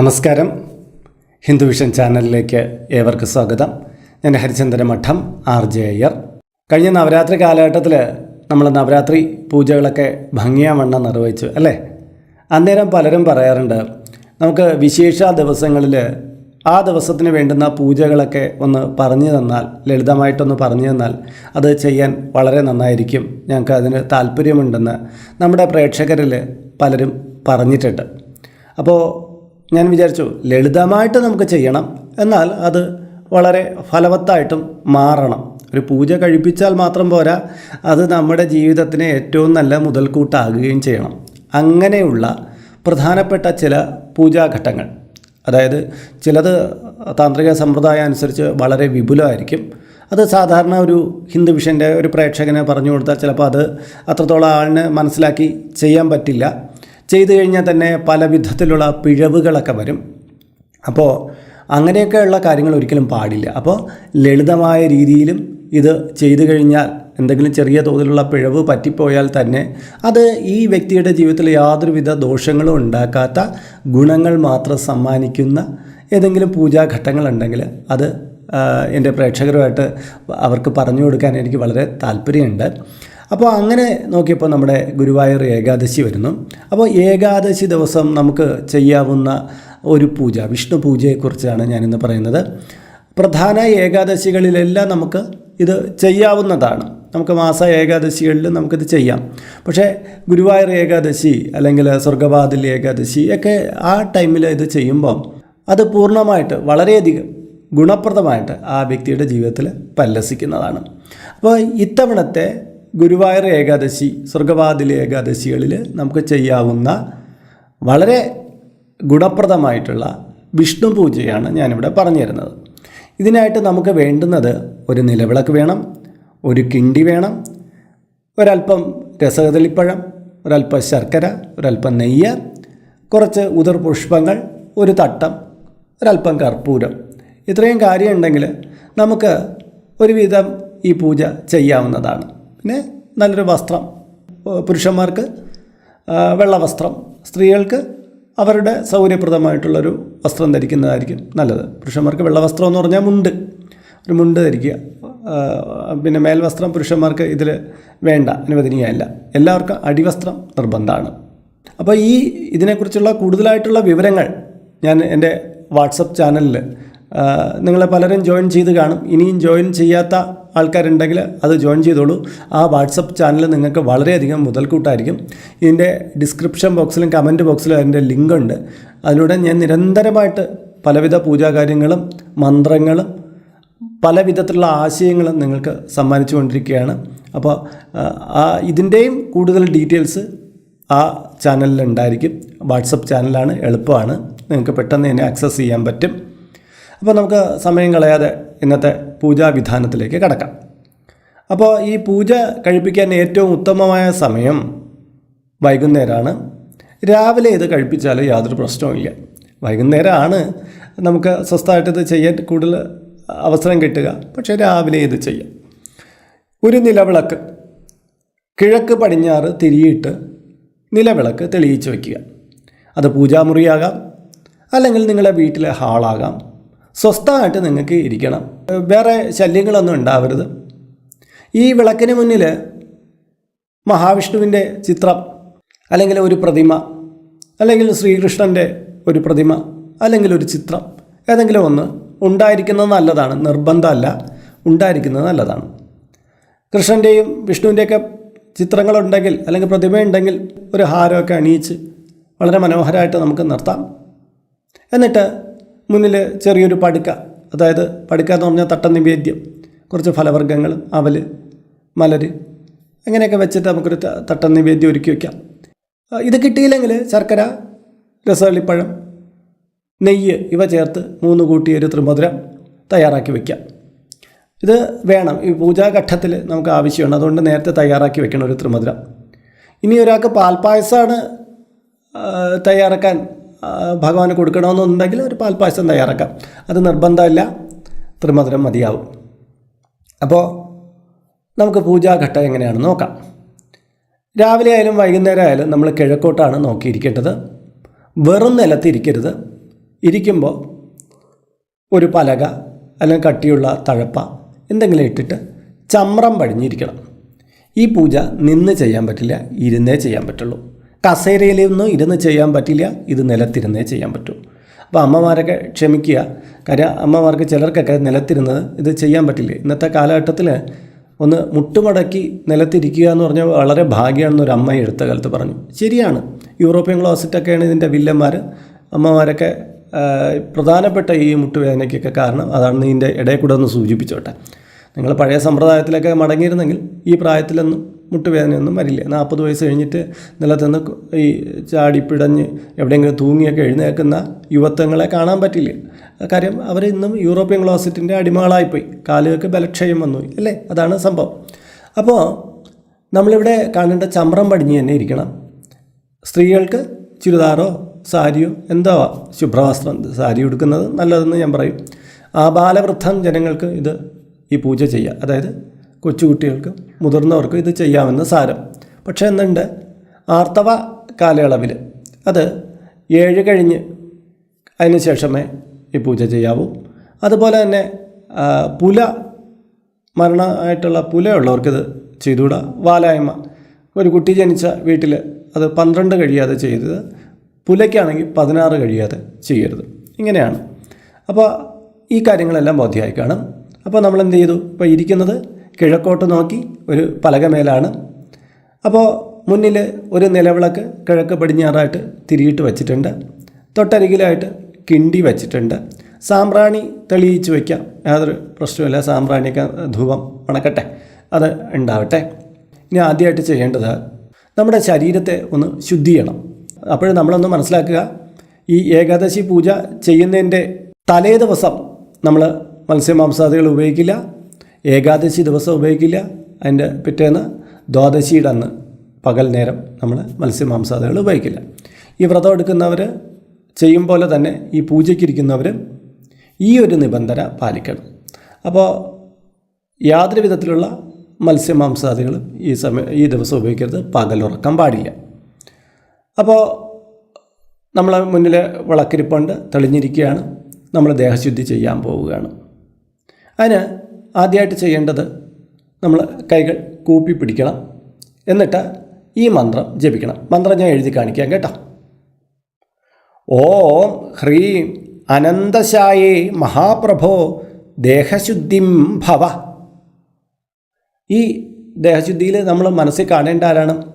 നമസ്കാരം. ഹിന്ദു വിഷൻ ചാനലിലേക്ക് ഏവർക്ക് സ്വാഗതം. ഞാൻ ഹരിചന്ദ്ര മഠം ആർ ജെ അയ്യർ. കഴിഞ്ഞ നവരാത്രി കാലഘട്ടത്തിൽ നമ്മൾ നവരാത്രി പൂജകളൊക്കെ ഭംഗിയാവണ്ണം നിർവഹിച്ചു അല്ലേ? അന്നേരം പലരും പറയാറുണ്ട് നമുക്ക് വിശേഷ ദിവസങ്ങളിൽ ആ ദിവസത്തിന് വേണ്ടുന്ന പൂജകളൊക്കെ ഒന്ന് പറഞ്ഞു തന്നാൽ ലളിതമായിട്ടൊന്ന് പറഞ്ഞു തന്നാൽ അത് ചെയ്യാൻ വളരെ നന്നായിരിക്കും. ഞങ്ങൾക്ക് അതിന് താല്പര്യമുണ്ടെന്ന് നമ്മുടെ പ്രേക്ഷകരിൽ പലരും പറഞ്ഞിട്ടുണ്ട്. അപ്പോൾ ഞാൻ വിചാരിച്ചു ലളിതമായിട്ട് നമുക്ക് ചെയ്യണം. എന്നാൽ അത് വളരെ ഫലവത്തായിട്ടും മാറണം. ഒരു പൂജ കഴിപ്പിച്ചാൽ മാത്രം പോരാ അത് നമ്മുടെ ജീവിതത്തിന് ഏറ്റവും നല്ല മുതൽക്കൂട്ടാകുകയും ചെയ്യണം. അങ്ങനെയുള്ള പ്രധാനപ്പെട്ട ചില പൂജാഘട്ടങ്ങൾ. അതായത് ചിലത് താന്ത്രിക സമ്പ്രദായം അനുസരിച്ച് വളരെ വിപുലമായിരിക്കും. അത് സാധാരണ ഒരു ഹിന്ദു വിഷന്റെ ഒരു പ്രേക്ഷകനെ പറഞ്ഞു കൊടുത്താൽ ചിലപ്പോൾ അത് അത്രത്തോളം ആളിന് മനസ്സിലാക്കി ചെയ്യാൻ പറ്റില്ല. ചെയ്തു കഴിഞ്ഞാൽ തന്നെ പല വിധത്തിലുള്ള പിഴവുകളൊക്കെ വരും. അപ്പോൾ അങ്ങനെയൊക്കെയുള്ള കാര്യങ്ങൾ ഒരിക്കലും പാടില്ല. അപ്പോൾ ലളിതമായ രീതിയിലും ഇത് ചെയ്തു കഴിഞ്ഞാൽ എന്തെങ്കിലും ചെറിയ തോതിലുള്ള പിഴവ് പറ്റിപ്പോയാൽ തന്നെ അത് ഈ വ്യക്തിയുടെ ജീവിതത്തിൽ യാതൊരുവിധ ദോഷങ്ങളും ഉണ്ടാക്കാത്ത ഗുണങ്ങൾ മാത്രം സമ്മാനിക്കുന്ന ഏതെങ്കിലും പൂജാഘട്ടങ്ങളുണ്ടെങ്കിൽ അത് എന്റെ പ്രേക്ഷകരുമായിട്ട് അവർക്ക് പറഞ്ഞു കൊടുക്കാൻ എനിക്ക് വളരെ താല്പര്യമുണ്ട്. അപ്പോൾ അങ്ങനെ നോക്കിയപ്പോൾ നമ്മുടെ ഗുരുവായൂർ ഏകാദശി വരുന്നു. അപ്പോൾ ഏകാദശി ദിവസം നമുക്ക് ചെയ്യാവുന്ന ഒരു പൂജ വിഷ്ണു പൂജയെക്കുറിച്ചാണ് ഞാനിന്ന് പറയുന്നത്. പ്രധാന ഏകാദശികളിലെല്ലാം നമുക്ക് ഇത് ചെയ്യാവുന്നതാണ്. നമുക്ക് മാസ ഏകാദശികളിൽ നമുക്കിത് ചെയ്യാം. പക്ഷേ ഗുരുവായൂർ ഏകാദശി അല്ലെങ്കിൽ സ്വർഗവാതിൽ ഏകാദശി ഒക്കെ ആ ടൈമിൽ ഇത് ചെയ്യുമ്പോൾ അത് പൂർണമായിട്ട് വളരെയധികം ഗുണപ്രദമായിട്ട് ആ വ്യക്തിയുടെ ജീവിതത്തിൽ പല്ലസിക്കുന്നതാണ്. അപ്പോൾ ഇത്തവണത്തെ ഗുരുവായൂർ ഏകാദശി സ്വർഗവാതിൽ ഏകാദശികളിൽ നമുക്ക് ചെയ്യാവുന്ന വളരെ ഗുണപ്രദമായിട്ടുള്ള വിഷ്ണു പൂജയാണ് ഞാനിവിടെ പറഞ്ഞു തരുന്നത് ഇതിനായിട്ട് നമുക്ക് വേണ്ടുന്നത് ഒരു നിലവിളക്ക് വേണം ഒരു കിണ്ടി വേണം ഒരല്പം രസകദളിപ്പഴം ഒരല്പം ശർക്കര ഒരല്പം നെയ്യ് കുറച്ച് ഉതിർ പുഷ്പങ്ങൾ ഒരു തട്ടം ഒരല്പം കർപ്പൂരം. ഇത്രയും കാര്യമുണ്ടെങ്കിൽ നമുക്ക് ഒരുവിധം ഈ പൂജ ചെയ്യാവുന്നതാണ്. പിന്നെ നല്ലൊരു വസ്ത്രം പുരുഷന്മാർക്ക് വെള്ളവസ്ത്രം വെള്ള വസ്ത്രം സ്ത്രീകൾക്ക് അവരുടെ സൗകര്യപ്രദമായിട്ടുള്ളൊരു വസ്ത്രം ധരിക്കുന്നതായിരിക്കും നല്ലത്. പുരുഷന്മാർക്ക് വെള്ളവസ്ത്രം എന്ന് പറഞ്ഞാൽ മുണ്ട് ഒരു മുണ്ട് ധരിക്കുക. പിന്നെ മേൽവസ്ത്രം പുരുഷന്മാർക്ക് ഇതിൽ വേണ്ട അനുവദനീയമല്ല. എല്ലാവർക്കും അടിവസ്ത്രം നിർബന്ധമാണ്. അപ്പോൾ ഈ ഇതിനെക്കുറിച്ചുള്ള കൂടുതലായിട്ടുള്ള വിവരങ്ങൾ ഞാൻ എന്റെ വാട്സപ്പ് ചാനലിൽ നിങ്ങളെ പലരും ജോയിൻ ചെയ്ത് കാണും. ഇനിയും ജോയിൻ ചെയ്യാത്ത ആൾക്കാരുണ്ടെങ്കിൽ അത് ജോയിൻ ചെയ്തോളൂ. ആ വാട്സപ്പ് ചാനൽ നിങ്ങൾക്ക് വളരെയധികം മുതൽക്കൂട്ടായിരിക്കും. ഇതിന്റെ ഡിസ്ക്രിപ്ഷൻ ബോക്സിലും കമന്റ് ബോക്സിലും അതിന്റെ ലിങ്ക് ഉണ്ട്. അതിലൂടെ ഞാൻ നിരന്തരമായിട്ട് പലവിധ പൂജാകാര്യങ്ങളും മന്ത്രങ്ങളും പല വിധത്തിലുള്ള ആശയങ്ങളും നിങ്ങൾക്ക് സമ്മാനിച്ചു കൊണ്ടിരിക്കുകയാണ് അപ്പോൾ ആ, ഇതിന്റെയും കൂടുതൽ ഡീറ്റെയിൽസ് ആ ചാനലിൽ ഉണ്ടായിരിക്കും. വാട്സപ്പ് ചാനലാണ് എളുപ്പമാണ്. നിങ്ങൾക്ക് പെട്ടെന്ന് തന്നെ ആക്സസ് ചെയ്യാൻ പറ്റും. അപ്പോൾ നമുക്ക് സമയം കളയാതെ ഇന്നത്തെ പൂജാവിധാനത്തിലേക്ക് കടക്കാം. അപ്പോൾ ഈ പൂജ കഴിപ്പിക്കാൻ ഏറ്റവും ഉത്തമമായ സമയം വൈകുന്നേരമാണ് രാവിലെ ഇത് കഴിപ്പിച്ചാൽ യാതൊരു പ്രശ്നവുമില്ല വൈകുന്നേരമാണ് നമുക്ക് സ്വസ്ഥമായിട്ട് ഇത് ചെയ്യാൻ കൂടുതൽ അവസരം കിട്ടുക. പക്ഷേ രാവിലെ ഇത് ചെയ്യാം. ഒരു നിലവിളക്ക്. കിഴക്ക് പടിഞ്ഞാറ് തിരിയിട്ട് നിലവിളക്ക് തെളിയിച്ച് വയ്ക്കുക അത് പൂജാമുറിയാകാം. അല്ലെങ്കിൽ നിങ്ങളുടെ വീട്ടിലെ ഹാളാകാം. സ്വസ്ഥമായിട്ട് നിങ്ങൾക്ക് ഇരിക്കണം. വേറെ ശല്യങ്ങളൊന്നും ഉണ്ടാവരുത്. ഈ വിളക്കിന് മുന്നിൽ മഹാവിഷ്ണുവിന്റെ ചിത്രം അല്ലെങ്കിൽ ഒരു പ്രതിമ അല്ലെങ്കിൽ ശ്രീകൃഷ്ണന്റെ ഒരു പ്രതിമ അല്ലെങ്കിൽ ഒരു ചിത്രം ഏതെങ്കിലും ഒന്ന് ഉണ്ടായിരിക്കുന്നത് നല്ലതാണ്. നിർബന്ധമല്ല ഉണ്ടായിരിക്കുന്നത് നല്ലതാണ്. കൃഷ്ണന്റെയും വിഷ്ണുവിന്റെയൊക്കെ ചിത്രങ്ങളുണ്ടെങ്കിൽ അല്ലെങ്കിൽ പ്രതിമയുണ്ടെങ്കിൽ ഒരു ഹാരമൊക്കെ അണിയിച്ച് വളരെ മനോഹരമായിട്ട് നമുക്ക് നിർത്താം. എന്നിട്ട് മുന്നിൽ ചെറിയൊരു പടുക്ക. അതായത് പടുക്ക എന്ന് പറഞ്ഞാൽ തട്ട നിവേദ്യം കുറച്ച് ഫലവർഗങ്ങൾ അവൽ മലർ അങ്ങനെയൊക്കെ വെച്ചിട്ട് നമുക്കൊരു തട്ട നിവേദ്യം ഒരുക്കി വയ്ക്കാം ഇത് കിട്ടിയില്ലെങ്കിൽ ശർക്കര രസവള്ളിപ്പഴം നെയ്യ് ഇവ ചേർത്ത് മൂന്ന് കൂട്ടി ഒരു ത്രിമധുരം തയ്യാറാക്കി വയ്ക്കാം ഇത് വേണം. ഈ പൂജാഘട്ടത്തിൽ നമുക്ക് ആവശ്യമാണ്. അതുകൊണ്ട് നേരത്തെ തയ്യാറാക്കി വെക്കണം ഒരു ത്രിമധുരം. ഇനി ഒരാൾക്ക് പാൽപ്പായസമാണ് തയ്യാറാക്കാൻ ഭഗവാന് കൊടുക്കണമെന്നുണ്ടെങ്കിൽ ഒരു പാൽപ്പായസം തയ്യാറാക്കാം. അത് നിർബന്ധമില്ല. ത്രിമധുരം മതിയാവും. അപ്പോൾ നമുക്ക് പൂജാഘട്ടം എങ്ങനെയാണെന്ന് നോക്കാം. രാവിലെ ആയാലും വൈകുന്നേരം ആയാലും നമ്മൾ കിഴക്കോട്ടാണ് നോക്കിയിരിക്കേണ്ടത്. വെറും നിലത്തിരിക്കരുത് ഇരിക്കുമ്പോൾ ഒരു പലക അല്ലെങ്കിൽ കട്ടിയുള്ള തഴപ്പ എന്തെങ്കിലും ഇട്ടിട്ട് ചമ്രം പടിഞ്ഞിരിക്കണം. ഈ പൂജ നിന്ന് ചെയ്യാൻ പറ്റില്ല ഇരുന്നേ ചെയ്യാൻ പറ്റുള്ളൂ. കസേരയിലൊന്നും ഇരുന്ന് ചെയ്യാൻ പറ്റില്ല ഇത് നിലത്തിരുന്നേ ചെയ്യാൻ പറ്റൂ. അപ്പോൾ അമ്മമാരൊക്കെ ക്ഷമിക്കുക. കാര്യം അമ്മമാർക്ക് ചിലർക്കൊക്കെ നിലത്തിരുന്നത് ഇത് ചെയ്യാൻ പറ്റില്ല. ഇന്നത്തെ കാലഘട്ടത്തിൽ ഒന്ന് മുട്ടുമടക്കി നിലത്തിരിക്കുക എന്ന് പറഞ്ഞാൽ വളരെ ഭാഗ്യമാണെന്ന് ഒരു അമ്മ എടുത്ത കാലത്ത് പറഞ്ഞു. ശരിയാണ്. യൂറോപ്യൻ ക്ലോസറ്റൊക്കെയാണ് ഇതിന്റെ വില്ലന്മാർ. അമ്മമാരൊക്കെ പ്രധാനപ്പെട്ട ഈ മുട്ടുവേദനയ്ക്കൊക്കെ കാരണം അതാണ് ഇതിന്റെ ഇടയിൽ കൂടെ ഒന്ന് സൂചിപ്പിച്ചോട്ടെ. നിങ്ങൾ പഴയ സമ്പ്രദായത്തിലൊക്കെ മടങ്ങിയിരുന്നെങ്കിൽ ഈ പ്രായത്തിലൊന്നും മുട്ടുവേദനയൊന്നും വരില്ല. നാൽപ്പത് വയസ്സ് കഴിഞ്ഞിട്ട് നിലത്തുനിന്ന് ഈ ചാടിപ്പിടഞ്ഞ് എവിടെയെങ്കിലും തൂങ്ങിയൊക്കെ എഴുന്നേൽക്കുന്ന യുവത്വങ്ങളെ കാണാൻ പറ്റില്ല. കാര്യം അവർ ഇന്നും യൂറോപ്യൻ ക്ലോസറ്റിന്റെ അടിമകളായിപ്പോയി. കാലുകൾക്ക് ബലക്ഷയം വന്നു. അല്ലേ? അതാണ് സംഭവം. അപ്പോൾ നമ്മളിവിടെ കാണേണ്ട ചമ്രം പടിഞ്ഞ് തന്നെ ഇരിക്കണം. സ്ത്രീകൾക്ക് ചുരിദാറോ സാരിയോ എന്തോ ശുഭ്രവസ്ത്രം സാരി ഉടുക്കുന്നത് നല്ലതെന്ന് ഞാൻ പറയും. ആ ബാലവൃദ്ധം ജനങ്ങൾക്ക് ഇത് ഈ പൂജ ചെയ്യുക. അതായത് കൊച്ചുകുട്ടികൾക്കും മുതിർന്നവർക്കും ഇത് ചെയ്യാമെന്ന് സാരം. പക്ഷേ എന്നുണ്ട് ആർത്തവ കാലയളവിൽ അത് ഏഴ് കഴിഞ്ഞ് അതിന് ശേഷമേ ഈ പൂജ ചെയ്യാവൂ. അതുപോലെ തന്നെ പുല മരണമായിട്ടുള്ള പുലയുള്ളവർക്കിത് ചെയ്തുകൂടാ. വാലായ്മ ഒരു കുട്ടി ജനിച്ച വീട്ടിൽ അത് പന്ത്രണ്ട് കഴിയാതെ ചെയ്തത്. പുലയ്ക്കാണെങ്കിൽ പതിനാറ് കഴിയാതെ ചെയ്യരുത്. ഇങ്ങനെയാണ്. അപ്പോൾ ഈ കാര്യങ്ങളെല്ലാം ബോധ്യമായി കാണും. അപ്പോൾ നമ്മൾ എന്ത് ചെയ്തു? ഇപ്പോൾ ഇരിക്കുന്നത് കിഴക്കോട്ട് നോക്കി ഒരു പലകമേലാണ്. അപ്പോൾ മുന്നിൽ ഒരു നിലവിളക്ക് കിഴക്ക് പടിഞ്ഞാറായിട്ട് തിരിയിട്ട് വച്ചിട്ടുണ്ട്. തൊട്ടരികിലായിട്ട് കിണ്ടി വച്ചിട്ടുണ്ട്. സാമ്പ്രാണി തെളിയിച്ച് വയ്ക്കാം യാതൊരു പ്രശ്നമില്ല സാമ്പ്രാണിയൊക്കെ ധൂപം ഉണക്കട്ടെ അത് ഉണ്ടാവട്ടെ. ഇനി ആദ്യമായിട്ട് ചെയ്യേണ്ടത് നമ്മുടെ ശരീരത്തെ ഒന്ന് ശുദ്ധി ചെയ്യണം അപ്പോഴും നമ്മളൊന്ന് മനസ്സിലാക്കുക. ഈ ഏകാദശി പൂജ ചെയ്യുന്നതിന്റെ തലേ ദിവസം നമ്മൾ മത്സ്യമാംസാദികൾ ഉപയോഗിക്കില്ല. ഏകാദശി ദിവസം ഉപയോഗിക്കില്ല. അതിന്റെ പിറ്റേന്ന് ദ്വാദശിയുടെ അന്ന് പകൽ നേരം നമ്മൾ മത്സ്യമാംസാദികൾ ഉപയോഗിക്കില്ല. ഈ വ്രതം എടുക്കുന്നവർ ചെയ്യും പോലെ തന്നെ ഈ പൂജയ്ക്കിരിക്കുന്നവർ ഈ ഒരു നിബന്ധന പാലിക്കണം. അപ്പോൾ യാതൊരു വിധത്തിലുള്ള മത്സ്യമാംസാദികളും ഈ സമയം ഈ ദിവസം ഉപയോഗിക്കരുത്. പകലുറക്കം പാടില്ല. അപ്പോൾ നമ്മളെ മുന്നിൽ വിളക്കിരിപ്പുണ്ട് തെളിഞ്ഞിരിക്കുകയാണ്. നമ്മൾ ദേഹശുദ്ധി ചെയ്യാൻ പോവുകയാണ്. അതിന് ആദ്യമായിട്ട് ചെയ്യേണ്ടത് നമ്മൾ കൈകൾ കൂപ്പി പിടിക്കണം. എന്നിട്ട് ഈ മന്ത്രം ജപിക്കണം. മന്ത്രം ഞാൻ എഴുതി കാണിക്കാം കേട്ടോ. ഓം ഹ്രീം അനന്തശായേ മഹാപ്രഭോ ദേഹശുദ്ധിം ഭവ. ഈ ദേഹശുദ്ധിയിൽ നമ്മൾ മനസ്സിൽ കാണേണ്ട ആരാണ്?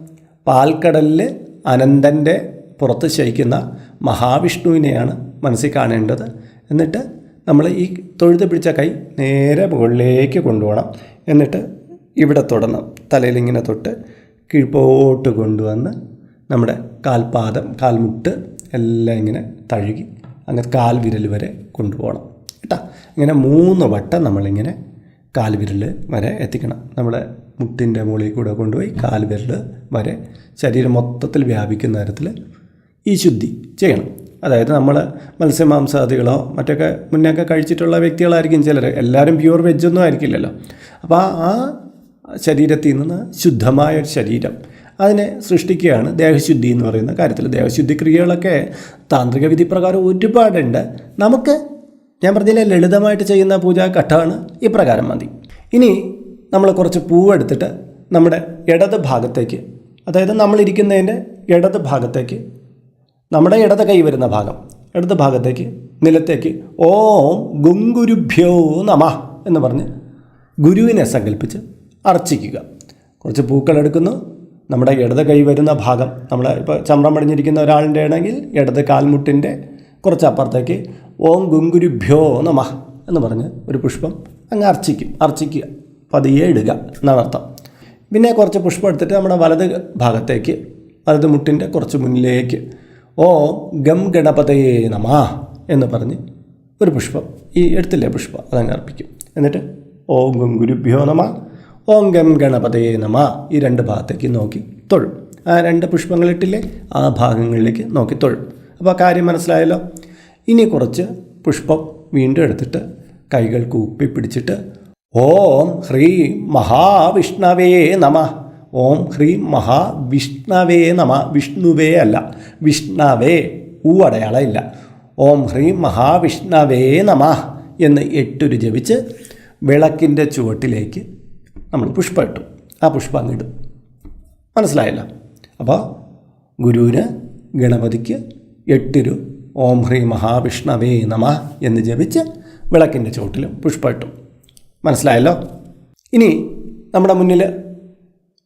പാൽക്കടലിൽ അനന്തന്റെ പുറത്ത് ശയിക്കുന്ന മഹാവിഷ്ണുവിനെയാണ് മനസ്സിൽ കാണേണ്ടത്. എന്നിട്ട് നമ്മൾ ഈ തൊഴുത് പിടിച്ച കൈ നേരെ മുകളിലേക്ക് കൊണ്ടുപോകണം. എന്നിട്ട് ഇവിടെ തൊടണം. തലയിലിങ്ങനെ തൊട്ട് കീഴ്പോട്ട് കൊണ്ടുവന്ന് നമ്മുടെ കാൽപാദം കാൽമുട്ട് എല്ലാം ഇങ്ങനെ തഴുകി അങ്ങനെ കാൽവിരൽ വരെ കൊണ്ടുപോകണം. കേട്ടോ? ഇങ്ങനെ മൂന്ന് വട്ടം നമ്മളിങ്ങനെ കാൽവിരൽ വരെ എത്തിക്കണം. നമ്മുടെ മുട്ടിന്റെ മുകളിൽ കൂടെ കൊണ്ടുപോയി കാൽവിരൽ വരെ ശരീരം മൊത്തത്തിൽ വ്യാപിക്കുന്ന തരത്തിൽ ഈ ശുദ്ധി ചെയ്യണം. അതായത് നമ്മൾ മത്സ്യമാംസാദികളോ മറ്റൊക്കെ മുന്നൊക്കെ കഴിച്ചിട്ടുള്ള വ്യക്തികളായിരിക്കും ചിലർ എല്ലാവരും പ്യൂർ വെജൊന്നും ആയിരിക്കില്ലല്ലോ. അപ്പോൾ ആ ശരീരത്തിൽ നിന്ന് ശുദ്ധമായ ഒരു ശരീരം അതിനെ സൃഷ്ടിക്കുകയാണ് ദേഹശുദ്ധി എന്ന് പറയുന്ന കാര്യത്തിൽ ദേഹശുദ്ധി ക്രിയകളൊക്കെ താന്ത്രിക വിധി പ്രകാരം ഒരുപാടുണ്ട്. നമുക്ക് ഞാൻ പറഞ്ഞില്ലേ ലളിതമായിട്ട് ചെയ്യുന്ന പൂജാ ഘട്ടമാണ് ഇപ്രകാരം മതി. ഇനി നമ്മൾ കുറച്ച് പൂവെടുത്തിട്ട് നമ്മുടെ ഇടത് ഭാഗത്തേക്ക് അതായത് നമ്മളിരിക്കുന്നതിന്റെ ഇടത് ഭാഗത്തേക്ക് നമ്മുടെ ഇടത് കൈ വരുന്ന ഭാഗം. ഇടത് ഭാഗത്തേക്ക് നിലത്തേക്ക് ഓം ഗുങ്കുരുഭ്യോ നമ എന്ന് പറഞ്ഞ് ഗുരുവിനെ സങ്കല്പിച്ച് അർച്ചിക്കുക. കുറച്ച് പൂക്കൾ എടുക്കുന്നു. നമ്മുടെ ഇടത് കൈ വരുന്ന ഭാഗം നമ്മൾ ഇപ്പോൾ ചമ്രം പടിഞ്ഞിരിക്കുന്ന ഒരാളിന്റെ ആണെങ്കിൽ ഇടത് കാൽമുട്ടിന്റെ കുറച്ച് അപ്പുറത്തേക്ക് ഓം ഗുങ്കുരുഭ്യോ നമ എന്ന് പറഞ്ഞ് ഒരു പുഷ്പം അങ്ങ് അർച്ചിക്കും അർച്ചിക്കുക. പതിയെ ഇടുക എന്നാണ് അർത്ഥം. പിന്നെ കുറച്ച് പുഷ്പം എടുത്തിട്ട് നമ്മുടെ വലത് ഭാഗത്തേക്ക് വലത് മുട്ടിന്റെ കുറച്ച് മുന്നിലേക്ക് ഓം ഗം ഗണപതയെ നമ എന്ന് പറഞ്ഞ് ഒരു പുഷ്പം ഈ എടുത്തില്ലേ പുഷ്പം അതങ്ങ് അർപ്പിക്കും. എന്നിട്ട് ഓം ഗം ഗുരുഭ്യോ നമ ഓം ഗം ഗണപതയെ നമ ഈ രണ്ട് ഭാഗത്തേക്ക് നോക്കി തൊഴും. ആ രണ്ട് പുഷ്പങ്ങളിട്ടില്ലേ ആ ഭാഗങ്ങളിലേക്ക് നോക്കി തൊഴും. അപ്പോൾ കാര്യം മനസ്സിലായല്ലോ? ഇനി കുറച്ച് പുഷ്പം വീണ്ടും എടുത്തിട്ട് കൈകൾ കൂപ്പി പിടിച്ചിട്ട് ഓം ഹ്രീം മഹാവിഷ്ണവേ നമ. ഓം ഹ്രീം മഹാവിഷ്ണവേ നമ വിഷ്ണുവേ അല്ല വിഷ്ണവേ ഊ അടയാളം ഇല്ല ഓം ഹ്രീം മഹാവിഷ്ണവേ നമ എന്ന് എട്ടൊരു ജപിച്ച് വിളക്കിന്റെ ചുവട്ടിലേക്ക് നമ്മൾ പുഷ്പം ഇട്ടു ആ പുഷ്പം അങ്ങിടും മനസ്സിലായില്ല? അപ്പോൾ ഗുരുവിന് ഗണപതിക്ക് എട്ടിരു ഓം ഹ്രീ മഹാവിഷ്ണവേ നമ എന്ന് ജപിച്ച് വിളക്കിന്റെ ചുവട്ടിലും പുഷ്പം ഇട്ടു മനസ്സിലായല്ലോ? ഇനി നമ്മുടെ മുന്നിൽ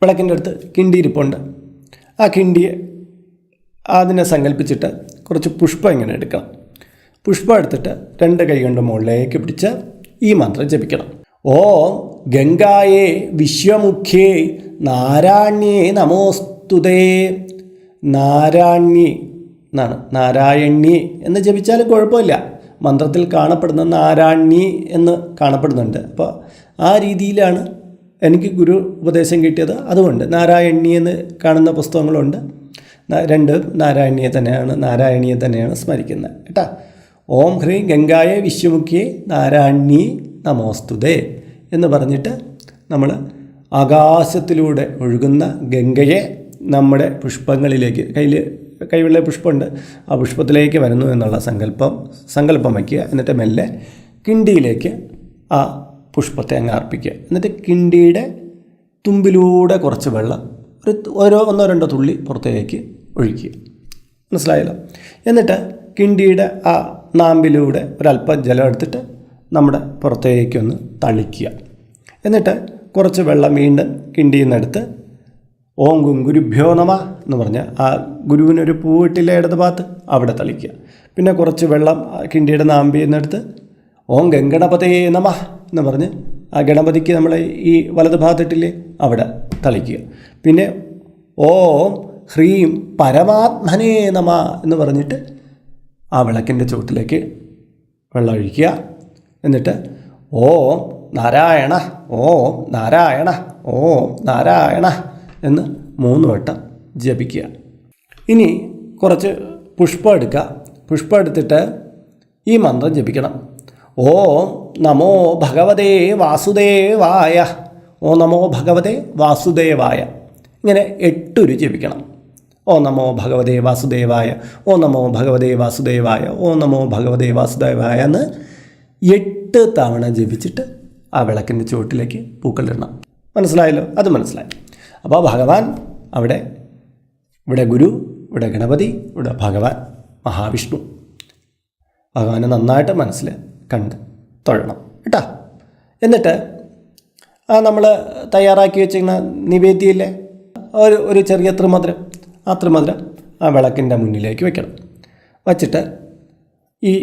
വിളക്കിന്റെ അടുത്ത് കിണ്ടി ഇരിപ്പുണ്ട് ആ കിണ്ടിയെ അതിനെ സങ്കല്പിച്ചിട്ട് കുറച്ച് പുഷ്പം ഇങ്ങനെ എടുക്കണം. പുഷ്പം എടുത്തിട്ട് രണ്ട് കൈ കൊണ്ട് മുകളിലേക്ക് പിടിച്ച് ഈ മന്ത്രം ജപിക്കണം. ഓ ഗംഗായേ വിശ്വമുഖ്യേ നാരായണ്യേ നമോസ്തുതേ. നാരായണി എന്നാണ്. നാരായണി എന്ന് ജപിച്ചാലും കുഴപ്പമില്ല. മന്ത്രത്തിൽ കാണപ്പെടുന്ന നാരായണി എന്ന് കാണപ്പെടുന്നുണ്ട്. അപ്പോൾ ആ രീതിയിലാണ് എനിക്ക് ഗുരു ഉപദേശം കിട്ടിയത് അതുകൊണ്ട്. നാരായണീ എന്ന് കാണുന്ന പുസ്തകങ്ങളുണ്ട്. രണ്ട് നാരായണീയെ തന്നെയാണ് നാരായണീയെ തന്നെയാണ് സ്മരിക്കുന്നത്. കേട്ടാ? ഓം ഹ്രീം ഗംഗായ വിശ്വമുഖിയെ നാരായണി നമോസ്തുതേ എന്ന് പറഞ്ഞിട്ട് നമ്മൾ ആകാശത്തിലൂടെ ഒഴുകുന്ന ഗംഗയെ നമ്മുടെ പുഷ്പങ്ങളിലേക്ക് കയ്യിൽ കൈവെള്ള പുഷ്പമുണ്ട്. ആ പുഷ്പത്തിലേക്ക് വരുന്നു എന്നുള്ള സങ്കല്പം സങ്കല്പം വയ്ക്കുക. എന്നിട്ട് മെല്ലെ കിണ്ടിയിലേക്ക് ആ പുഷ്പത്തെ അങ്ങ് അർപ്പിക്കുക. എന്നിട്ട് കിണ്ടിയുടെ തുമ്പിലൂടെ കുറച്ച് വെള്ളം ഒരു ഓരോ ഒന്നോ രണ്ടോ തുള്ളി പുറത്തേക്ക് ഒഴിക്കുക. മനസ്സിലായല്ലോ? എന്നിട്ട് കിണ്ടിയുടെ ആ നാമ്പിലൂടെ ഒരല്പം ജലം എടുത്തിട്ട് നമ്മുടെ പുറത്തേക്കൊന്ന് തളിക്കുക. എന്നിട്ട് കുറച്ച് വെള്ളം വീണ്ടും കിണ്ടിയിൽ നിന്നെടുത്ത് ഓം ഗുരുഭ്യോ നമ എന്ന് പറഞ്ഞ് ആ ഗുരുവിനൊരു പൂവിട്ടില്ല ഇടത് ഭാഗത്ത്? അവിടെ തളിക്കുക. പിന്നെ കുറച്ച് വെള്ളം കിണ്ടിയുടെ നാമ്പിൽ നിന്നെടുത്ത് ഓം ഗംഗണപതേ നമ എന്ന് പറഞ്ഞ് ആ ഗണപതിക്ക് നമ്മൾ ഈ വലത് ഭാഗത്തിട്ടില്ലേ അവിടെ തളിക്കുക. പിന്നെ ഓം ഹ്രീം പരമാത്മനേ നമ എന്ന് പറഞ്ഞിട്ട് ആ വിളക്കിന്റെ ചുവട്ടിലേക്ക് വെള്ളം ഒഴിക്കുക. എന്നിട്ട് ഓം നാരായണ ഓം നാരായണ ഓം നാരായണ എന്ന് മൂന്ന് വട്ടം ജപിക്കുക. ഇനി കുറച്ച് പുഷ്പം എടുക്കുക. പുഷ്പം എടുത്തിട്ട് ഈ മന്ത്രം ജപിക്കണം. ഓം നമോ ഭഗവതേ വാസുദേവായ. ഓ നമോ ഭഗവതേ വാസുദേവായ. ഇങ്ങനെ എട്ടൊരു ജപിക്കണം. ഓ നമോ ഭഗവതേ വാസുദേവായ. ഓ നമോ ഭഗവതേ വാസുദേവായ. ഓ നമോ ഭഗവതേ വാസുദേവായ എന്ന് എട്ട് തവണ ജപിച്ചിട്ട് ആ വിളക്കിന്റെ ചുവട്ടിലേക്ക് പൂക്കളിടണം. മനസ്സിലായല്ലോ? അത് മനസ്സിലായി. അപ്പോൾ ഭഗവാൻ അവിടെ ഇവിടെ ഗുരു ഇവിടെ ഗണപതി ഇവിടെ ഭഗവാൻ മഹാവിഷ്ണു. ഭഗവാനെ നന്നായിട്ട് മനസ്സിൽ കണ്ട് തൊഴണം. കേട്ടോ? എന്നിട്ട് ആ നമ്മൾ തയ്യാറാക്കി വെച്ചിരിക്കുന്ന നിവേദ്യയില്ലേ? ഒരു ഒരു ചെറിയ ത്രിമധുരം. ആ ത്രിമധുരം ആ വിളക്കിന്റെ മുന്നിലേക്ക് വെക്കണം. വച്ചിട്ട് ഈ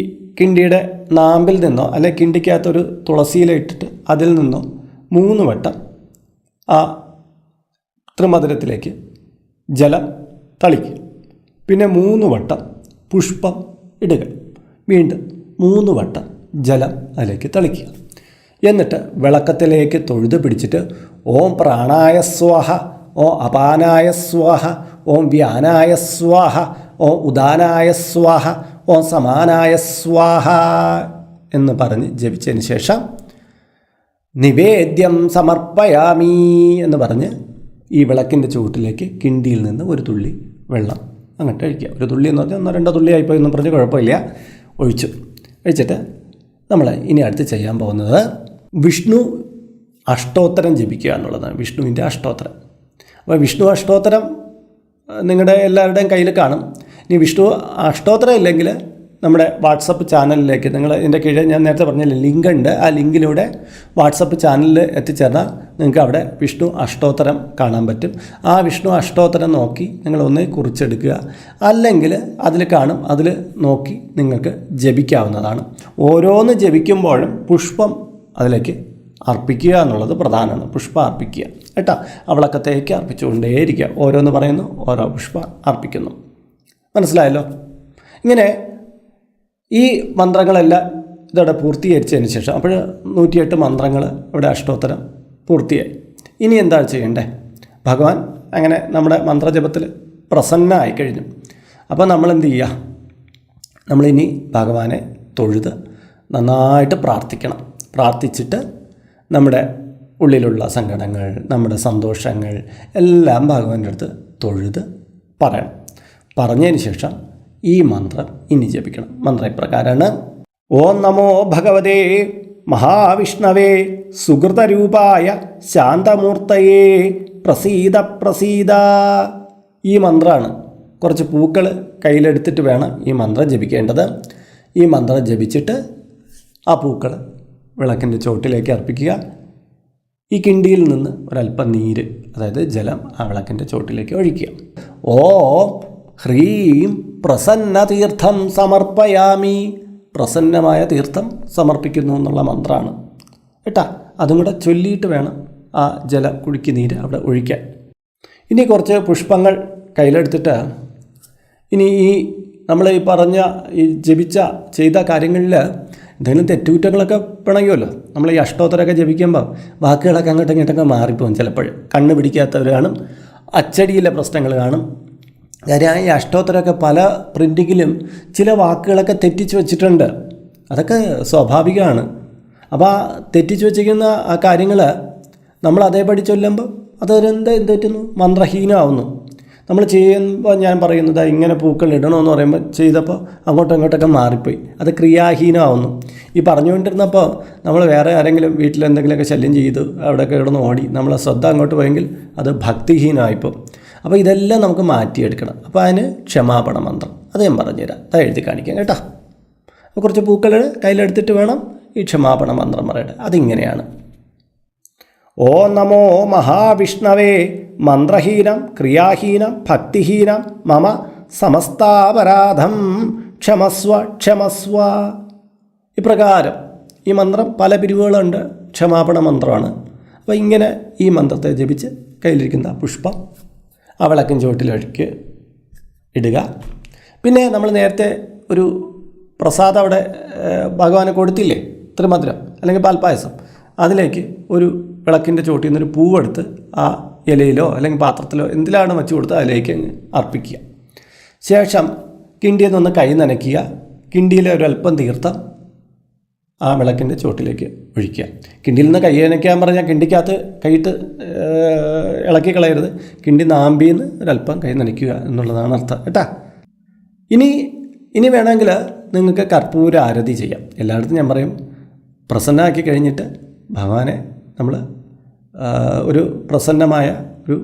കിണ്ടിയുടെ നാമ്പിൽ നിന്നോ അല്ലെ കിണ്ടിക്കകത്തൊരു തുളസിയില ഇട്ടിട്ട് അതിൽ നിന്നോ മൂന്ന് വട്ടം ആ ത്രിമധുരത്തിലേക്ക് ജലം തളിക്കുക. പിന്നെ മൂന്ന് വട്ടം പുഷ്പം ഇടുക. വീണ്ടും മൂന്ന് വട്ടം ജലം അതിലേക്ക് തളിക്കുക. എന്നിട്ട് വിളക്കത്തിലേക്ക് തൊഴുത് പിടിച്ചിട്ട് ഓം പ്രാണായ സ്വാഹ ഓം അപാനായ സ്വാഹ ഓം വ്യാനായ സ്വാഹ ഓം ഉദാനായ സ്വാഹ ഓം സമാനായ സ്വാഹ എന്ന് പറഞ്ഞ് ജപിച്ചതിന് ശേഷം നിവേദ്യം സമർപ്പയാമി എന്ന് പറഞ്ഞ് ഈ വിളക്കിന്റെ ചുവട്ടിലേക്ക് കിണ്ടിയിൽ നിന്ന് ഒരു തുള്ളി വെള്ളം അങ്ങോട്ട് ഒഴിക്കുക. ഒരു തുള്ളി എന്ന് പറഞ്ഞാൽ ഒന്നോ രണ്ടോ തുള്ളി ആയിപ്പോയി എന്നും പറഞ്ഞ് കുഴപ്പമില്ല. ഒഴിച്ചു. ഒഴിച്ചിട്ട് നമ്മൾ ഇനി അടുത്ത് ചെയ്യാൻ പോകുന്നത് വിഷ്ണു അഷ്ടോത്തരം ജപിക്കുക എന്നുള്ളതാണ്. വിഷ്ണുവിന്റെ അഷ്ടോത്തരം. അപ്പോൾ വിഷ്ണു അഷ്ടോത്തരം നിങ്ങളുടെ എല്ലാവരുടെയും കയ്യിൽ കാണും. ഇനി വിഷ്ണു അഷ്ടോത്തരം ഇല്ലെങ്കിൽ നമ്മുടെ വാട്സപ്പ് ചാനലിലേക്ക് നിങ്ങൾ ഇതിന്റെ കീഴെ ഞാൻ നേരത്തെ പറഞ്ഞില്ലേ ലിങ്ക് ഉണ്ട് ആ ലിങ്കിലൂടെ വാട്സപ്പ് ചാനലിൽ എത്തിച്ചേർന്നാൽ നിങ്ങൾക്ക് അവിടെ വിഷ്ണു അഷ്ടോത്തരം കാണാൻ പറ്റും. ആ വിഷ്ണു അഷ്ടോത്തരം നോക്കി നിങ്ങൾ ഒന്ന് കുറിച്ചെടുക്കുക. അല്ലെങ്കിൽ അതിൽ കാണും അതിൽ നോക്കി നിങ്ങൾക്ക് ജപിക്കാവുന്നതാണ്. ഓരോന്ന് ജപിക്കുമ്പോഴും പുഷ്പം അതിലേക്ക് അർപ്പിക്കുക എന്നുള്ളത് പ്രധാനമാണ്. പുഷ്പം അർപ്പിക്കുക കേട്ടോ? അവളക്കത്തേക്ക് അർപ്പിച്ചുകൊണ്ടേയിരിക്കുക. ഓരോന്ന് പറയുന്നു ഓരോ പുഷ്പ അർപ്പിക്കുന്നു. മനസ്സിലായല്ലോ? ഇങ്ങനെ ഈ മന്ത്രങ്ങളെല്ലാം ഇതവിടെ പൂർത്തീകരിച്ചതിന് ശേഷം അപ്പോൾ നൂറ്റിയെട്ട് മന്ത്രങ്ങൾ ഇവിടെ അഷ്ടോത്തരം പൂർത്തിയായി. ഇനി എന്താ ചെയ്യേണ്ടേ? ഭഗവാൻ അങ്ങനെ നമ്മുടെ മന്ത്രജപത്തിൽ പ്രസന്നമായി കഴിഞ്ഞു. അപ്പോൾ നമ്മൾ എന്ത് ചെയ്യുക? നമ്മളിനി ഭഗവാനെ തൊഴുത് നന്നായിട്ട് പ്രാർത്ഥിക്കണം. പ്രാർത്ഥിച്ചിട്ട് നമ്മുടെ ഉള്ളിലുള്ള സങ്കടങ്ങൾ നമ്മുടെ സന്തോഷങ്ങൾ എല്ലാം ഭഗവാന്റെ അടുത്ത് തൊഴുത് പറയണം. പറഞ്ഞതിന് ശേഷം ഈ മന്ത്രം ഇനി ജപിക്കണം. മന്ത്രം ഇപ്രകാരമാണ് ഓം നമോ ഭഗവതേ മഹാവിഷ്ണവേ സുഹൃതരൂപായ ശാന്തമൂർത്തയേ പ്രസീത പ്രസീത. ഈ മന്ത്രമാണ്. കുറച്ച് പൂക്കൾ കയ്യിലെടുത്തിട്ട് വേണം ഈ മന്ത്രം ജപിക്കേണ്ടത്. ഈ മന്ത്രം ജപിച്ചിട്ട് ആ പൂക്കൾ വിളക്കിന്റെ ചോട്ടിലേക്ക് അർപ്പിക്കുക. ഈ കിണ്ടിയിൽ നിന്ന് ഒരല്പം നീര് അതായത് ജലം ആ വിളക്കിന്റെ ചോട്ടിലേക്ക് ഒഴിക്കുക. ഓ ഹ്രീം പ്രസന്ന തീർത്ഥം സമർപ്പയാമി. പ്രസന്നമായ തീർത്ഥം സമർപ്പിക്കുന്നു എന്നുള്ള മന്ത്രമാണ് കേട്ടാ? അതും കൂടെ ചൊല്ലിയിട്ട് വേണം ആ ജല കുഴിക്ക് നീര് അവിടെ ഒഴിക്കാൻ. ഇനി കുറച്ച് പുഷ്പങ്ങൾ കയ്യിലെടുത്തിട്ട് ഇനി ഈ നമ്മൾ ഈ പറഞ്ഞ ഈ ജപിച്ച ചെയ്ത കാര്യങ്ങളിൽ എന്തെങ്കിലും തെറ്റുകുറ്റങ്ങളൊക്കെ പിണങ്ങുമല്ലോ നമ്മൾ ഈ അഷ്ടോത്തരമൊക്കെ ജപിക്കുമ്പോൾ വാക്കുകളൊക്കെ അങ്ങോട്ടും ഇങ്ങോട്ടൊക്കെ മാറിപ്പോകും ചിലപ്പോൾ കണ്ണ് പിടിക്കാത്തവർ കാണും അച്ചടിയിലെ പ്രശ്നങ്ങൾ കാണും കാര്യം ഈ അഷ്ടോത്തരമൊക്കെ പല പ്രിന്റിങ്ങിലും ചില വാക്കുകളൊക്കെ തെറ്റിച്ച് വെച്ചിട്ടുണ്ട്. അതൊക്കെ സ്വാഭാവികമാണ്. അപ്പോൾ ആ തെറ്റിച്ച് വെച്ചിരിക്കുന്ന ആ കാര്യങ്ങൾ നമ്മൾ അതേപടി ചൊല്ലുമ്പോൾ അതൊരെന്ത് എന്ത് പറ്റുന്നു മന്ത്രഹീനമാവുന്നു. നമ്മൾ ചെയ്യുമ്പോൾ ഞാൻ പറയുന്നത് ഇങ്ങനെ പൂക്കൾ ഇടണമെന്ന് പറയുമ്പോൾ ചെയ്തപ്പോൾ അങ്ങോട്ടും ഇങ്ങോട്ടൊക്കെ മാറിപ്പോയി. അത് ക്രിയാഹീനമാവുന്നു. ഈ പറഞ്ഞുകൊണ്ടിരുന്നപ്പോൾ നമ്മൾ വേറെ ആരെങ്കിലും വീട്ടിൽ എന്തെങ്കിലുമൊക്കെ ശല്യം ചെയ്ത് അവിടെയൊക്കെ കിടന്ന് ഓടി നമ്മളെ ശ്രദ്ധ അങ്ങോട്ട് പോയെങ്കിൽ അത് ഭക്തിഹീനമായിപ്പോൾ അപ്പോൾ ഇതെല്ലാം നമുക്ക് മാറ്റിയെടുക്കണം. അപ്പോൾ അതിന് ക്ഷമാപണ മന്ത്രം. അത് ഞാൻ പറഞ്ഞുതരാം. അത് എഴുതി കാണിക്കാം കേട്ടോ. അപ്പോൾ കുറച്ച് പൂക്കൾ കയ്യിലെടുത്തിട്ട് വേണം ഈ ക്ഷമാപണ മന്ത്രം പറയട്ടെ. അതിങ്ങനെയാണ്. ഓ നമോ മഹാവിഷ്ണവേ മന്ത്രഹീനം ക്രിയാഹീനം ഭക്തിഹീനം മമ സമസ്താപരാധം ക്ഷമസ്വ ക്ഷമസ്വ. ഇപ്രകാരം ഈ മന്ത്രം പല പിരിവുകളുണ്ട്. ക്ഷമാപണ മന്ത്രമാണ്. അപ്പോൾ ഇങ്ങനെ ഈ മന്ത്രത്തെ ജപിച്ച് കയ്യിലിരിക്കുന്ന പുഷ്പം ആ വിളക്കും ചുവട്ടിലേക്ക് ഇടുക. പിന്നെ നമ്മൾ നേരത്തെ ഒരു പ്രസാദം അവിടെ ഭഗവാനെ കൊടുത്തില്ലേ? ത്രിമധുരം അല്ലെങ്കിൽ പാൽപ്പായസം. അതിലേക്ക് ഒരു വിളക്കിന്റെ ചുവട്ടിൽ നിന്നൊരു പൂവെടുത്ത് ആ ഇലയിലോ അല്ലെങ്കിൽ പാത്രത്തിലോ എന്തിലാണ് വെച്ച് കൊടുത്ത് അതിലേക്ക് അങ്ങ് അർപ്പിക്കുക. ശേഷം കിണ്ടിയിൽ നിന്ന് കൈ നനയ്ക്കുക. കിണ്ടിയിലെ ഒരല്പം തീർത്ഥം ആ വിളക്കിന്റെ ചുവട്ടിലേക്ക് ഒഴിക്കുക. കിണ്ടിയിൽ നിന്ന് കൈ നനയ്ക്കാൻ പറഞ്ഞാൽ കിണ്ടിക്കകത്ത് കൈയിട്ട് ഇളക്കി കളയരുത്. കിണ്ടി നാമ്പിയിൽ നിന്ന് ഒരല്പം കൈ നനയ്ക്കുക എന്നുള്ളതാണ് അർത്ഥം. കേട്ടാ? ഇനി ഇനി വേണമെങ്കിൽ നിങ്ങൾക്ക് കർപ്പൂര ആരതി ചെയ്യാം. എല്ലായിടത്തും ഞാൻ പറയും പ്രസന്നമാക്കി കഴിഞ്ഞിട്ട് ഭഗവാനെ നമ്മൾ ഒരു പ്രസന്നമായ ഒരു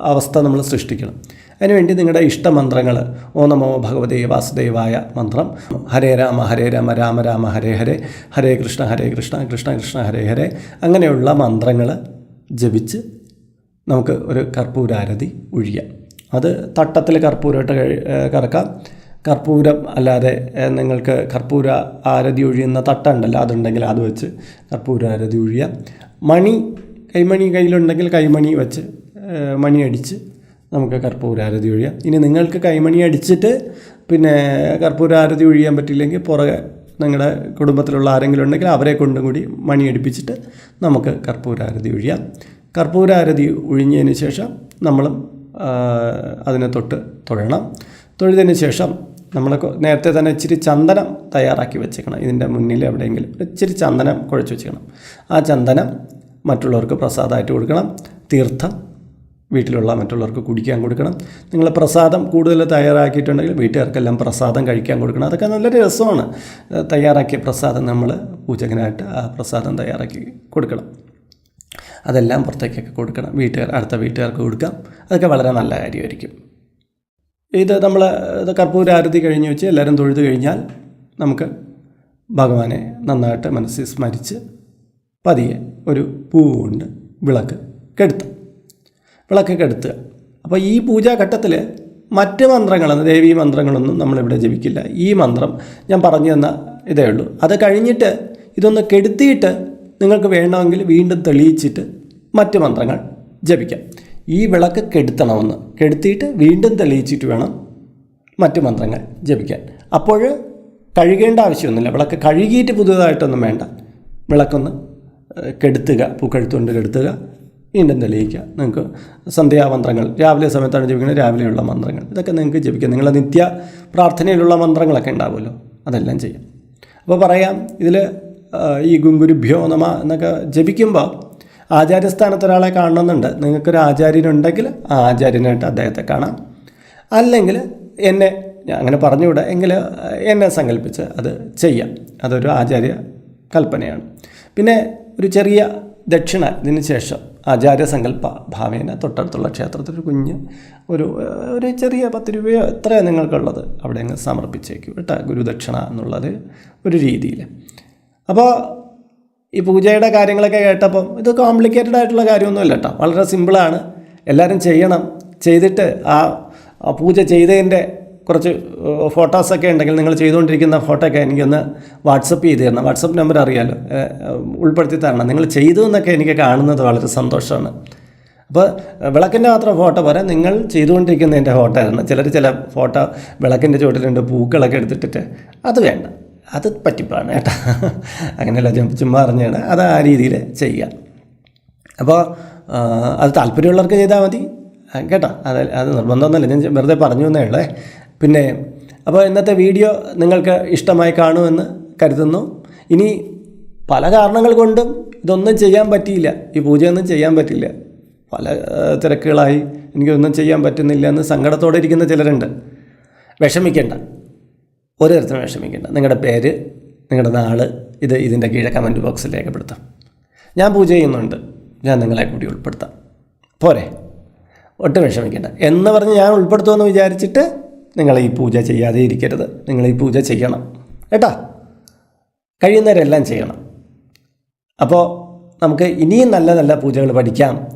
അവസ്ഥ നമ്മൾ സൃഷ്ടിക്കണം. അതിനുവേണ്ടി നിങ്ങളുടെ ഇഷ്ടമന്ത്രങ്ങൾ ഓ നമോ ഭഗവതേ വാസുദേവായ മന്ത്രം. ഹരേ രാമ ഹരേ രാമ രാമ രാമ ഹരേ ഹരേ ഹരേ കൃഷ്ണ ഹരേ കൃഷ്ണ കൃഷ്ണ കൃഷ്ണ ഹരേ ഹരേ. അങ്ങനെയുള്ള മന്ത്രങ്ങൾ ജപിച്ച് നമുക്ക് ഒരു കർപ്പൂരാരതി ഒഴിയാം അത് തട്ടത്തിൽ കർപ്പൂരമായിട്ട് കഴി കറക്കാം. കർപ്പൂരം അല്ലാതെ നിങ്ങൾക്ക് കർപ്പൂര ആരതി ഒഴിയുന്ന തട്ടുണ്ടല്ലോ അതുണ്ടെങ്കിൽ അത് വെച്ച് കർപ്പൂര ആരതി ഒഴിയാം മണി കൈമണി കയ്യിലുണ്ടെങ്കിൽ കൈമണി വെച്ച് മണി അടിച്ച് നമുക്ക് കർപ്പൂരാരതി ഒഴിയാം. ഇനി നിങ്ങൾക്ക് കൈമണി അടിച്ചിട്ട് പിന്നെ കർപ്പൂരാരതി ഒഴിയാൻ പറ്റില്ലെങ്കിൽ പുറകെ നിങ്ങളുടെ കുടുംബത്തിലുള്ള ആരെങ്കിലും ഉണ്ടെങ്കിൽ അവരെ കൊണ്ടും കൂടി മണി അടിപ്പിച്ചിട്ട് നമുക്ക് കർപ്പൂരാരതി ഒഴിയാം. കർപ്പൂരാരതി ഒഴിഞ്ഞതിന് ശേഷം നമ്മളും അതിനെ തൊട്ട് തൊഴണം. തൊഴുതിന് ശേഷം നമ്മൾ നേരത്തെ തന്നെ ഇച്ചിരി ചന്ദനം തയ്യാറാക്കി വെച്ചേക്കണം. ഇതിന്റെ മുന്നിൽ എവിടെയെങ്കിലും ഇച്ചിരി ചന്ദനം കുഴച്ച് വെച്ചേക്കണം. ആ ചന്ദനം മറ്റുള്ളവർക്ക് പ്രസാദമായിട്ട് കൊടുക്കണം. തീർത്ഥം വീട്ടിലുള്ള മറ്റുള്ളവർക്ക് കുടിക്കാൻ കൊടുക്കണം. നിങ്ങൾ പ്രസാദം കൂടുതൽ തയ്യാറാക്കിയിട്ടുണ്ടെങ്കിൽ വീട്ടുകാർക്കെല്ലാം പ്രസാദം കഴിക്കാൻ കൊടുക്കണം. അതൊക്കെ നല്ല രസമാണ്. തയ്യാറാക്കിയ പ്രസാദം നമ്മൾ പൂജകനായിട്ട് ആ പ്രസാദം തയ്യാറാക്കി കൊടുക്കണം. അതെല്ലാം പുറത്തേക്കൊക്കെ കൊടുക്കണം. വീട്ടുകാർ അടുത്ത വീട്ടുകാർക്ക് കൊടുക്കാം. അതൊക്കെ വളരെ നല്ല കാര്യമായിരിക്കും. ഇത് നമ്മൾ കർപ്പൂര ആരതി കഴിഞ്ഞ് വെച്ച് എല്ലാവരും തൊഴുത് കഴിഞ്ഞാൽ നമുക്ക് ഭഗവാനെ നന്നായിട്ട് മനസ്സിൽ സ്മരിച്ച് പതിയെ ഒരു പൂവുകൊണ്ട് വിളക്ക് കെടുത്താം. വിളക്ക് കെടുത്തുക അപ്പോൾ ഈ പൂജാഘട്ടത്തിൽ മറ്റ് മന്ത്രങ്ങളൊന്നും ദേവീ മന്ത്രങ്ങളൊന്നും നമ്മളിവിടെ ജപിക്കില്ല. ഈ മന്ത്രം ഞാൻ പറഞ്ഞു തന്ന ഇതേ ഉള്ളൂ. അത് കഴിഞ്ഞിട്ട് ഇതൊന്ന് കെടുത്തിയിട്ട് നിങ്ങൾക്ക് വേണമെങ്കിൽ വീണ്ടും തെളിയിച്ചിട്ട് മറ്റ് മന്ത്രങ്ങൾ ജപിക്കാം. ഈ വിളക്ക് കെടുത്തണമെന്ന്. കെടുത്തിയിട്ട് വീണ്ടും തെളിയിച്ചിട്ട് വേണം മറ്റ് മന്ത്രങ്ങൾ ജപിക്കാൻ. അപ്പോൾ കഴുകേണ്ട ആവശ്യമൊന്നുമില്ല. വിളക്ക് കഴുകിയിട്ട് പുതിയതായിട്ടൊന്നും വേണ്ട. വിളക്കൊന്ന് കെടുത്തുക പൂക്കെടുത്തുകൊണ്ട് കെടുത്തുക. വീണ്ടും തെളിയിക്കുക. നിങ്ങൾക്ക് സന്ധ്യാമന്ത്രങ്ങൾ രാവിലെ സമയത്താണ് ജപിക്കുന്നത് രാവിലെയുള്ള മന്ത്രങ്ങൾ. ഇതൊക്കെ നിങ്ങൾക്ക് ജപിക്കാം. നിങ്ങളുടെ നിത്യ പ്രാർത്ഥനയിലുള്ള മന്ത്രങ്ങളൊക്കെ ഉണ്ടാവുമല്ലോ. അതെല്ലാം ചെയ്യാം. അപ്പോൾ പറയാം ഇതിൽ ഈ ഗുങ്കുരുഭ്യോ നമ എന്നൊക്കെ ജപിക്കുമ്പോൾ ആചാര്യസ്ഥാനത്ത് ഒരാളെ കാണണമെന്നുണ്ട്. നിങ്ങൾക്കൊരു ആചാര്യനുണ്ടെങ്കിൽ ആ ആചാര്യനായിട്ട് അദ്ദേഹത്തെ കാണാം. അല്ലെങ്കിൽ എന്നെ അങ്ങനെ പറഞ്ഞുകൂടെ എങ്കിൽ എന്നെ സങ്കല്പിച്ച് അത് ചെയ്യാം. അതൊരു ആചാര്യ കൽപ്പനയാണ്. പിന്നെ ഒരു ചെറിയ ദക്ഷിണ ഇതിന് ശേഷം ആചാര്യസങ്കല്പ ഭാവേന തൊട്ടടുത്തുള്ള ക്ഷേത്രത്തിൽ ഒരു കുഞ്ഞ് ഒരു ഒരു ചെറിയ പത്ത് രൂപയോ എത്രയാണ് നിങ്ങൾക്കുള്ളത്? അവിടെ അങ്ങ് സമർപ്പിച്ചേക്കും കേട്ടോ ഗുരുദക്ഷിണ എന്നുള്ളത് ഒരു രീതിയിൽ. അപ്പോൾ ഈ പൂജയുടെ കാര്യങ്ങളൊക്കെ കേട്ടപ്പം ഇത് കോംപ്ലിക്കേറ്റഡ് ആയിട്ടുള്ള കാര്യമൊന്നുമല്ല കേട്ടോ. വളരെ സിമ്പിളാണ് എല്ലാവരും ചെയ്യണം. ചെയ്തിട്ട് ആ പൂജ ചെയ്തതിന്റെ കുറച്ച് ഫോട്ടോസൊക്കെ ഉണ്ടെങ്കിൽ നിങ്ങൾ ചെയ്തുകൊണ്ടിരിക്കുന്ന ഫോട്ടോ ഒക്കെ എനിക്കൊന്ന് വാട്സപ്പ് ചെയ്ത് തരണം. വാട്സപ്പ് നമ്പർ അറിയാമല്ലോ ഉൾപ്പെടുത്തി തരണം. നിങ്ങൾ ചെയ്തു എന്നൊക്കെ എനിക്ക് കാണുന്നത് വളരെ സന്തോഷമാണ്. അപ്പോൾ വിളക്കിന്റെ മാത്രം ഫോട്ടോ പോരാ. നിങ്ങൾ ചെയ്തുകൊണ്ടിരിക്കുന്നതിന്റെ ഫോട്ടോ ആയിരുന്നു ചിലർ ചില ഫോട്ടോ വിളക്കിന്റെ ചുവട്ടിലുണ്ട് പൂക്കളൊക്കെ എടുത്തിട്ടിട്ട് അത് വേണ്ട. അത് പറ്റിപ്പാണ് കേട്ടോ. അങ്ങനെയല്ല ചുമ്മാ അറിഞ്ഞാണ് അത് ആ രീതിയിൽ ചെയ്യുക അപ്പോൾ അത് താല്പര്യമുള്ളവർക്ക് ചെയ്താൽ മതി. കേട്ടോ. അത് അത് നിർബന്ധമൊന്നുമില്ല. ഞാൻ വെറുതെ പറഞ്ഞു എന്നേ ഉള്ളേ. പിന്നെ അപ്പോൾ ഇന്നത്തെ വീഡിയോ നിങ്ങൾക്ക് ഇഷ്ടമായി കാണുമെന്ന് കരുതുന്നു. ഇനി പല കാരണങ്ങൾ കൊണ്ടും ഇതൊന്നും ചെയ്യാൻ പറ്റിയില്ല. ഈ പൂജയൊന്നും ചെയ്യാൻ പറ്റില്ല പല തിരക്കുകളായി എനിക്കൊന്നും ചെയ്യാൻ പറ്റുന്നില്ല എന്ന് സങ്കടത്തോടെ ഇരിക്കുന്ന ചിലരുണ്ട്. വിഷമിക്കേണ്ട. ഒരു തരത്തിലും വിഷമിക്കേണ്ട. നിങ്ങളുടെ പേര് നിങ്ങളുടെ നാൾ ഇത് ഇതിന്റെ കീഴെ കമന്റ് ബോക്സിൽ രേഖപ്പെടുത്താം. ഞാൻ പൂജ ചെയ്യുന്നുണ്ട്. ഞാൻ നിങ്ങളെ കൂടി ഉൾപ്പെടുത്താം. പോരെ. ഒട്ടും വിഷമിക്കേണ്ട. എന്ന് പറഞ്ഞ് ഞാൻ ഉൾപ്പെടുത്തുമെന്ന് വിചാരിച്ചിട്ട് നിങ്ങൾ ഈ പൂജ ചെയ്യാതെ ഇരിക്കരുത്. നിങ്ങൾ ഈ പൂജ ചെയ്യണം. കേട്ടാ? കഴിയുന്നവരെല്ലാം ചെയ്യണം. അപ്പോൾ നമുക്ക് ഇനിയും നല്ല നല്ല പൂജകൾ പഠിക്കാം.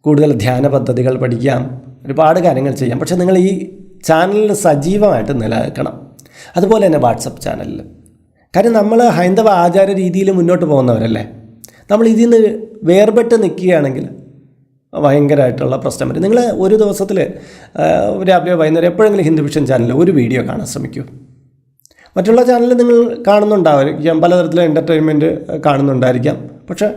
കൂടുതൽ ധ്യാന പദ്ധതികൾ പഠിക്കാം. ഒരുപാട് കാര്യങ്ങൾ ചെയ്യാം. പക്ഷേ നിങ്ങൾ ഈ ചാനലിൽ സജീവമായിട്ട് നിലനിൽക്കണം. അതുപോലെ തന്നെ വാട്സപ്പ് ചാനലിൽ. കാര്യം നമ്മൾ ഹൈന്ദവ ആചാര രീതിയിൽ മുന്നോട്ട് പോകുന്നവരല്ലേ? നമ്മൾ ഇതിൽ നിന്ന് വേർപെട്ട് നിൽക്കുകയാണെങ്കിൽ ഭയങ്കരമായിട്ടുള്ള പ്രശ്നം വരും. നിങ്ങൾ ഒരു ദിവസത്തിൽ രാവിലെ വൈകുന്നേരം എപ്പോഴെങ്കിലും ഹിന്ദു വിഷൻ ചാനലിൽ ഒരു വീഡിയോ കാണാൻ ശ്രമിക്കൂ. മറ്റുള്ള ചാനലിൽ നിങ്ങൾ കാണുന്നുണ്ടായിരിക്കാം പലതരത്തിലുള്ള എന്റർടൈൻമെന്റ് കാണുന്നുണ്ടായിരിക്കാം. പക്ഷേ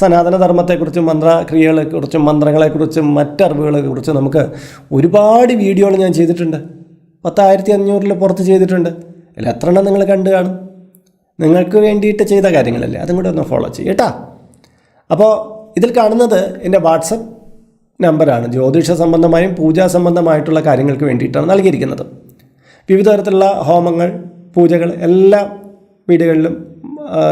സനാതന ധർമ്മത്തെക്കുറിച്ചും മന്ത്രക്രിയകളെക്കുറിച്ചും മന്ത്രങ്ങളെക്കുറിച്ചും മറ്ററിവുകളെക്കുറിച്ചും നമുക്ക് ഒരുപാട് വീഡിയോകൾ ഞാൻ ചെയ്തിട്ടുണ്ട്. പത്തായിരത്തി അഞ്ഞൂറിൽ പുറത്ത് ചെയ്തിട്ടുണ്ട്. അതിൽ എത്ര എണ്ണം നിങ്ങൾ കണ്ടു കാണും? നിങ്ങൾക്ക് വേണ്ടിയിട്ട് ചെയ്ത കാര്യങ്ങളല്ലേ? അതും കൂടെ ഒന്ന് ഫോളോ ചെയ്യട്ടാ അപ്പോൾ ഇതിൽ കാണുന്നത് എന്റെ വാട്സപ്പ് നമ്പറാണ്. ജ്യോതിഷ സംബന്ധമായും പൂജാ സംബന്ധമായിട്ടുള്ള കാര്യങ്ങൾക്ക് വേണ്ടിയിട്ടാണ് നൽകിയിരിക്കുന്നത്. വിവിധ തരത്തിലുള്ള ഹോമങ്ങൾ പൂജകൾ എല്ലാ വീടുകളിലും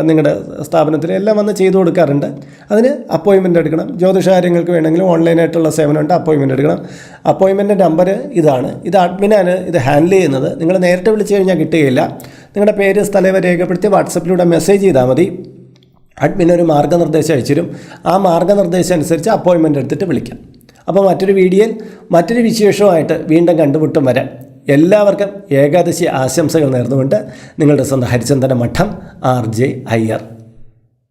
നിങ്ങളുടെ സ്ഥാപനത്തിൽ എല്ലാം വന്ന് ചെയ്തു കൊടുക്കാറുണ്ട്. അതിന് അപ്പോയിൻമെന്റ് എടുക്കണം. ജ്യോതിഷ കാര്യങ്ങൾക്ക് വേണമെങ്കിൽ ഓൺലൈനായിട്ടുള്ള സേവനമുണ്ട്. അപ്പോയിൻമെന്റ് എടുക്കണം. അപ്പോയിൻമെന്റ് നമ്പർ ഇതാണ്. ഇത് അഡ്മിനാണ് ഇത് ഹാൻഡിൽ ചെയ്യുന്നത്. നിങ്ങൾ നേരിട്ട് വിളിച്ചു കഴിഞ്ഞാൽ കിട്ടുകയില്ല. നിങ്ങളുടെ പേര് സ്ഥലം രേഖപ്പെടുത്തി വാട്സപ്പിലൂടെ മെസ്സേജ് ചെയ്താൽ മതി. അഡ്മിൻ ഒരു മാർഗനിർദ്ദേശം അയച്ചിരും ആ മാർഗനിർദ്ദേശം അനുസരിച്ച് അപ്പോയിൻമെന്റ് എടുത്തിട്ട് വിളിക്കാം. അപ്പോൾ മറ്റൊരു വീഡിയോയിൽ മറ്റൊരു വിശേഷവുമായിട്ട് വീണ്ടും കണ്ടുമുട്ടും വരാം. എല്ലാവർക്കും ഏകാദശി ആശംസകൾ നേർന്നുകൊണ്ട് നിങ്ങളുടെ സ്വന്തം ഹരിചന്ദന മഠം ആർ ജെ അയ്യർ.